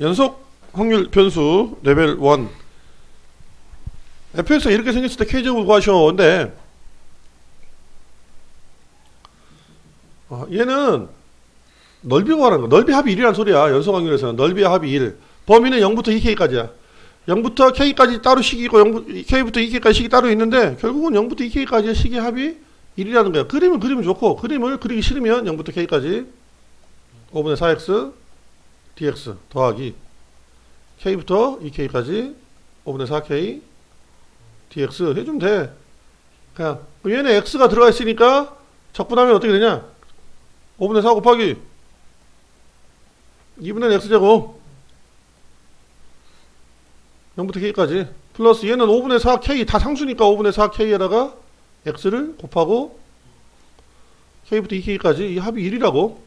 연속 확률 변수 레벨 1 fx가 이렇게 생겼을 때 k제곱 구하셔 근데 어, 얘는 넓이 구하는 거. 넓이 합이 1이란 소리야 연속 확률에서는. 넓이 합이 1 범위는 0부터 2k까지야. 0부터 k까지 따로 식이 있고 0, k부터 2k까지 식이 따로 있는데 결국은 0부터 2k까지의 식의 합이 1이라는 거야. 그림을 그리면 좋고 그림을 그리기 싫으면 0부터 k까지. 5분의 4x dx 더하기 k부터 2k까지 5분의 4k dx 해주면 돼. 그냥 그럼 얘는 x가 들어가 있으니까 적분하면 어떻게 되냐? 5분의 4 곱하기 2분의 x제곱 0부터 k까지 플러스 얘는 5분의 4k 다 상수니까 5분의 4k에다가 x를 곱하고 k부터 2k까지 이 합이 1이라고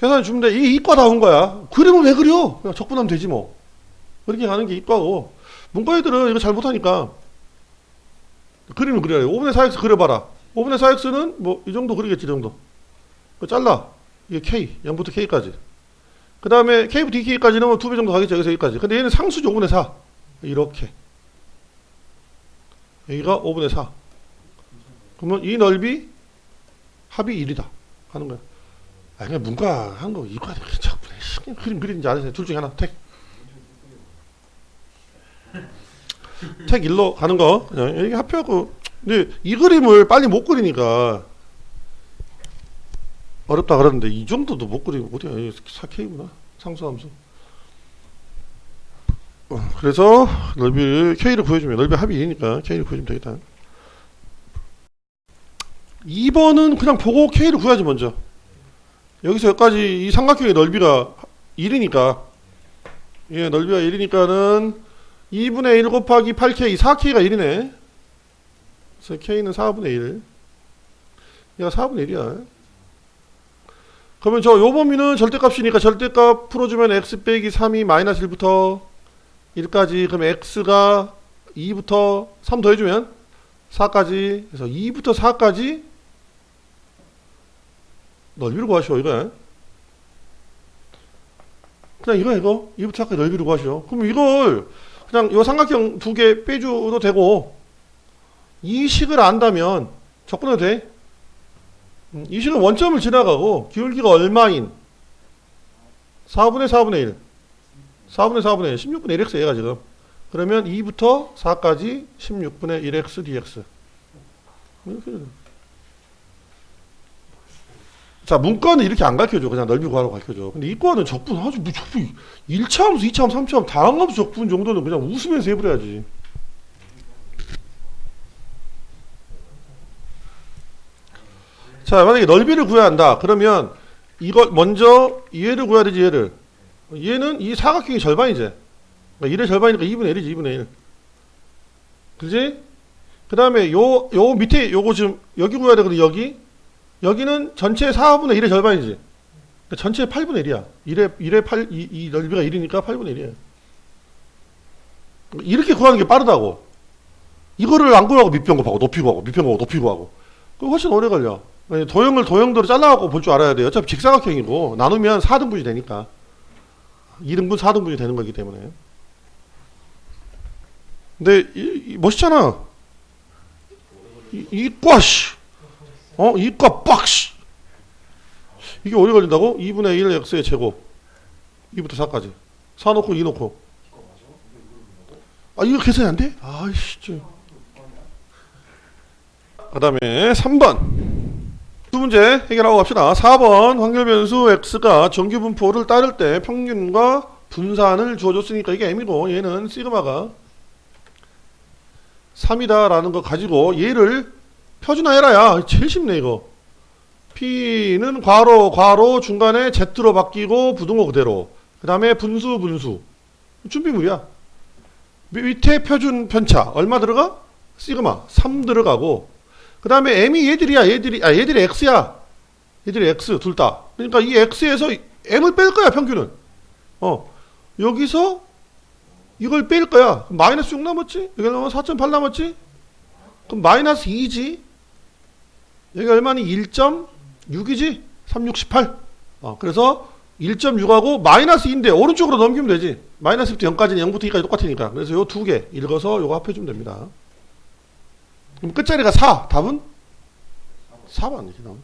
계산해 주면 돼. 이 이과 나온 거야. 그림을 왜 그려? 그냥 적분하면 되지 뭐. 그렇게 가는 게 이과고. 문과 애들은 이거 잘 못하니까 그림을 그려야 돼. 5분의 4x 그려봐라. 5분의 4x는 뭐 이 정도 그리겠지, 이 정도. 그 잘라. 이게 k, 0부터 k까지. 그 다음에 k부터 2k까지는 뭐두배 정도 가겠죠, 여기서 여기까지. 근데 얘는 상수죠, 5분의 4. 이렇게. 여기가 5분의 4. 그러면 이 넓이 합이 1이다. 하는 거야. 아, 그냥 문과 한 거, 이과 자꾸 그냥 그림 그리는지 안 해서 둘 중에 하나, 택. 택 일로 가는 거, 그냥 이게 합표하고. 근데 이 그림을 빨리 못 그리니까 어렵다 그러는데 이 정도도 못 그리고 어디야? 4K구나. 상수함수. 어, 그래서 넓이 K를 구해주면 넓이 합이 2니까 K를 구해주면 되겠다. 2번은 그냥 보고 K를 구해야지 먼저. 여기서 여기까지 이 삼각형의 넓이가 1이니까. 예, 넓이가 1이니까는 2분의 1 곱하기 8K 4K가 1이네. 그래서 K는 4분의 1 얘가 4분의 1이야. 그러면 저 요 범위는 절대값이니까 절대값 풀어주면 x 빼기 3이 마이너스 1부터 1까지 그럼 x가 2부터 3 더해주면 4까지. 그래서 2부터 4까지 넓이를 구하시오 이거 그냥 이거 이거. 2부터 4까지 넓이를 구하시오. 그럼 이걸 그냥 이 삼각형 두 개 빼줘도 되고 이 식을 안다면 적분해도 돼. 음, 이 식은 원점을 지나가고 기울기가 얼마인? 4분의 4분의 1 4분의 4분의 1 16분의 1x 얘가 지금. 그러면 2부터 4까지 16분의 1x dx. 이렇게. 자 문과는 이렇게 안 가르쳐줘. 그냥 넓이 구하라고 가르쳐줘. 근데 이과는 적분 아주 뭐 적분 1차 함수 2차 함수 3차 함수 다항 함수 적분 정도는 그냥 웃으면서 해버려야지. 자 만약에 넓이를 구해야 한다. 그러면 이걸 먼저 얘를 구해야 되지 얘를. 얘는 이 사각형의 절반이지. 그러니까 1의 절반이니까 2분의 1이지 2분의 1 그지? 그 다음에 요, 요 밑에 요거 지금 여기 구해야 되거든 여기 여기는 전체 4분의 1의 절반이지. 그러니까 전체 8분의 1이야. 1의, 1의 8, 이, 이 넓이가 1이니까 8분의 1이야. 이렇게 구하는 게 빠르다고. 이거를 안 구하고 밑변 곱하고 높이 구하고 밑변 곱하고 높이 구하고. 그거 훨씬 오래 걸려. 도형을 도형대로 잘라갖고 볼 줄 알아야 돼. 어차피 직사각형이고 나누면 4등분이 되니까. 2등분, 4등분이 되는 거기 때문에. 근데 이, 이 멋있잖아. 이, 이과 씨. 어? 이과 빡시 이게 오래 걸린다고? 2분의 1 x의 제곱. 2부터 4까지. 4 놓고 2 놓고. 아 이거 계산이 안 돼? 아이씨 그 다음에 3번. 두 문제 해결하고 갑시다. 4번 확률변수 x가 정규분포를 따를 때 평균과 분산을 주어줬으니까 이게 m이고 얘는 시그마가 3이다 라는 거 가지고 얘를 표준화 해라야. 제일 쉽네 이거. P는 괄호 괄호 중간에 Z로 바뀌고 부등호 그대로. 그 다음에 분수 분수. 준비물이야. 밑에 표준 편차. 얼마 들어가? 시그마. 3 들어가고. 그 다음에 M이 얘들이야 얘들이. 아 얘들이 X야. 얘들이 X 둘 다. 그러니까 이 X에서 M을 뺄 거야 평균은. 어. 여기서 이걸 뺄 거야. 마이너스 6 남았지? 여기 남아 4.8 남았지? 그럼 마이너스 2지 여기 얼마니? 1.6이지? 368. 어, 그래서 1.6하고 마이너스 2인데 오른쪽으로 넘기면 되지. 마이너스 1부터 0까지는 0부터 2까지 똑같으니까. 그래서 요 두 개 읽어서 요거 합해주면 됩니다. 그럼 끝자리가 4. 답은 4만 이렇게.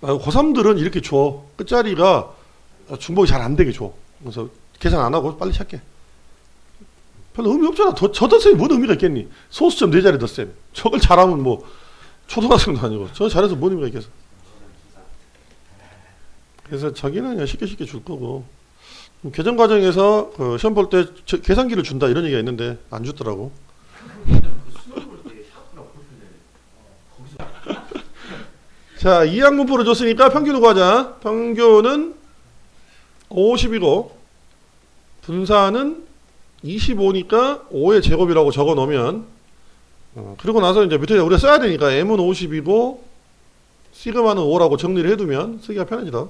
아, 고3들은 이렇게 줘. 끝자리가 중복이 잘 안 되게 줘. 그래서 계산 안 하고 빨리 찾게. 별로 의미 없잖아. 더, 저 덧셈이 뭔 의미가 있겠니? 소수점 네 자리 덧셈. 저걸 잘하면 뭐 초등학생도 아니고 저 잘해서 뭔 의미가 있겠어. 그래서 저기는 그냥 쉽게 쉽게 줄 거고 개정 과정에서 그 시험 볼 때 계산기를 준다 이런 얘기가 있는데 안 주더라고. 자, 이항 분포를 줬으니까 평균을 구하자. 평균은 50이고 분산은 25니까 5의 제곱이라고 적어 놓으면 어, 그리고 나서 이제 밑에 우리가 써야 되니까 m은 50이고 시그마는 5라고 정리를 해두면 쓰기가 편해지다.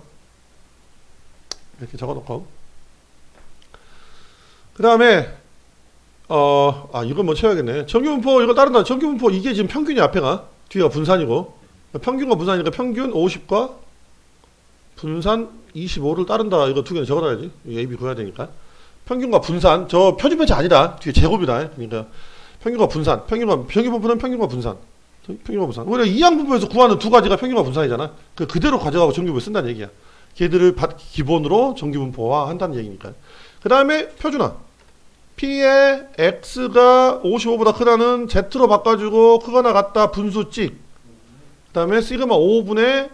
이렇게 적어놓고 그 다음에 어, 아 이건 뭐 채워야겠네. 정규분포 이거 따른다. 정규분포 이게 지금 평균이 앞에가 뒤가 분산이고 평균과 분산이니까 평균 50과 분산 25를 따른다. 이거 두 개는 적어놔야지. A, B 구해야 되니까. 평균과 분산. 저 표준변체 아니다. 뒤에 제곱이다. 그러니까 평균과 분산. 평균과 평균 분포는 평균과 분산. 평균과 분산. 우리가 이항 분포에서 구하는 두 가지가 평균과 분산이잖아. 그 그대로 가져가고 정규분포 쓴다는 얘기야. 걔들을 받- 기본으로 정규분포화 한다는 얘기니까. 그 다음에 표준화. P의 X가 55보다 크다는 Z로 바꿔주고 크거나 같다 분수 찍. 그 다음에 시그마 5분의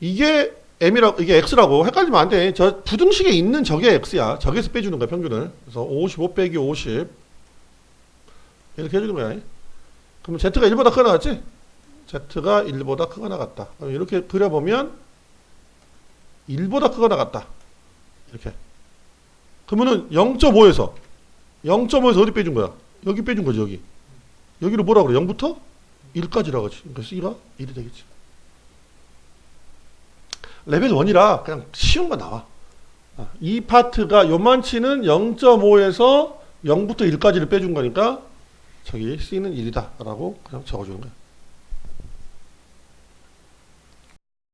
이게 M이라고 이게 X라고 헷갈리면 안 돼. 저 부등식에 있는 저게 X야. 저기서 빼주는 거야 평균을. 그래서 55 빼기 50 이렇게 해주는 거야. 그럼 Z가 1보다 크거나 같지? Z가 1보다 크거나 같다. 이렇게 그려보면 1보다 크거나 같다. 이렇게. 그러면은 0.5에서 0.5에서 어디 빼준 거야? 여기 빼준 거지 여기. 여기를 뭐라 그래? 0부터 1까지라고 하지. 그러니까 C가 1이 되겠지. 레벨 1이라 그냥 쉬운 거 나와. 아, 이 파트가 요만치는 0.5에서 0부터 1까지를 빼준 거니까 저기 C는 1이다 라고 그냥 적어주는 거야.